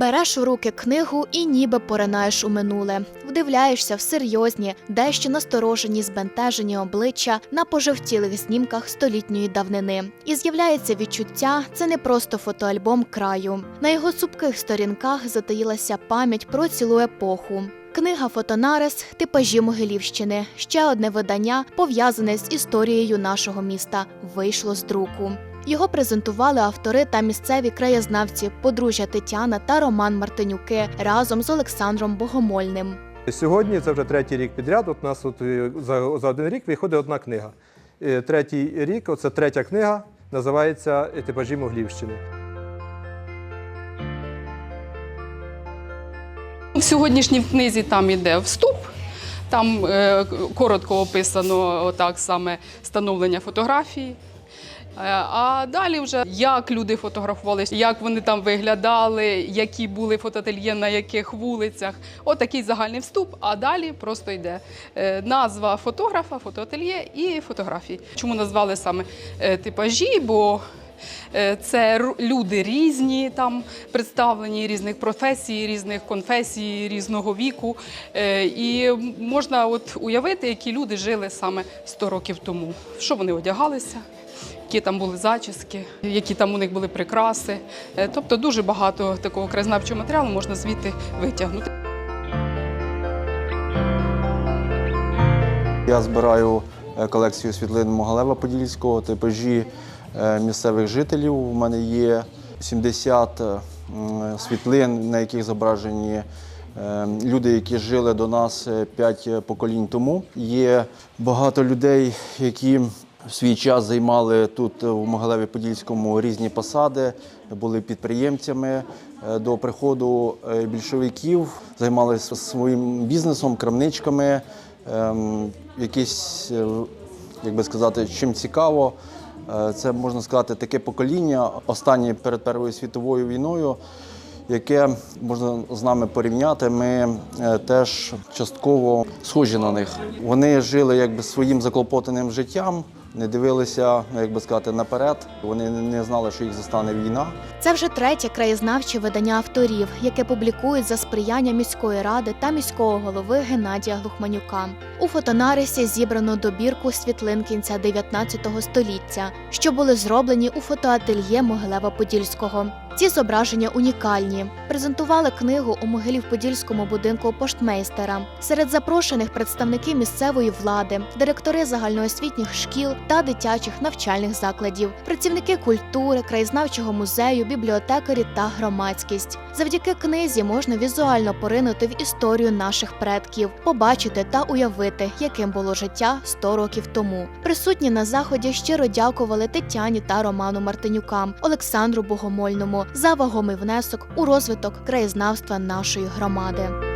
Береш у руки книгу і ніби поринаєш у минуле. Вдивляєшся в серйозні, дещо насторожені, збентежені обличчя на пожовтілих знімках столітньої давнини. І з'являється відчуття, це не просто фотоальбом краю. На його цупких сторінках затаїлася пам'ять про цілу епоху. Книга Фотонарис Типажі Могилівщини. Ще одне видання, пов'язане з історією нашого міста, вийшло з друку. Його презентували автори та місцеві краєзнавці подружжя Тетяна та Роман Мартинюки разом з Олександром Богомольним. Сьогодні це вже третій рік підряд. От у нас от е, за, за один рік виходить одна книга. Е, Третій рік, оце третя книга, називається Типажі Моглівщини. В сьогоднішній книзі там іде вступ. Там е, коротко описано отак саме становлення фотографії. Е, А далі вже як люди фотографувалися, як вони там виглядали, які були фотоательє на яких вулицях. Отакий загальний вступ. А далі просто йде е, назва фотографа, фотоательє і фотографії. Чому назвали саме е, типажі? Бо Це люди різні, там представлені різних професій, різних конфесій, різного віку. Е, І можна от уявити, які люди жили саме 100 років тому, що вони одягалися. Які там були зачіски, які там у них були прикраси. Е, Тобто дуже багато такого краєзнавчого матеріалу можна звідти витягнути. Я збираю е, колекцію світлин Могалева Подільського, типажі е, місцевих жителів. У мене є 70 е, світлин, на яких зображені е, люди, які жили до нас 5 поколінь тому. Є багато людей, які в свій час займали тут у Могалеві Подільському різні посади, були підприємцями. Е, До приходу е, більшовиків займалися своїм бізнесом, крамничками, ем, якісь, е, як би сказати, чим цікаво. Е, Це можна сказати таке покоління, останнє перед Першою світовою війною, яке можна з нами порівняти. Ми е, теж частково схожі на них. Вони жили якби своїм заклопотаним життям, не дивилися, як би сказати, наперед. Вони не знали, що їх застане війна. Це вже третє краєзнавче видання авторів, яке публікують за сприяння міської ради та міського голови Геннадія Глухманюка. У фотонарисі зібрано добірку світлин кінця 19 століття, що були зроблені у фотоательє Могилева-Подільського. Ці зображення унікальні. Презентували книгу у Могилів-Подільському будинку поштмейстера. Серед запрошених представники місцевої влади, директори загальноосвітніх шкіл та дитячих навчальних закладів, працівники культури, краєзнавчого музею, бібліотекарі та громадськість. Завдяки книзі можна візуально поринути в історію наших предків, побачити та уявити, яким було життя 100 років тому. Присутні на заході щиро дякували Тетяні та Роману Мартинюкам, Олександру Богомольному за вагомий внесок у розвиток краєзнавства нашої громади.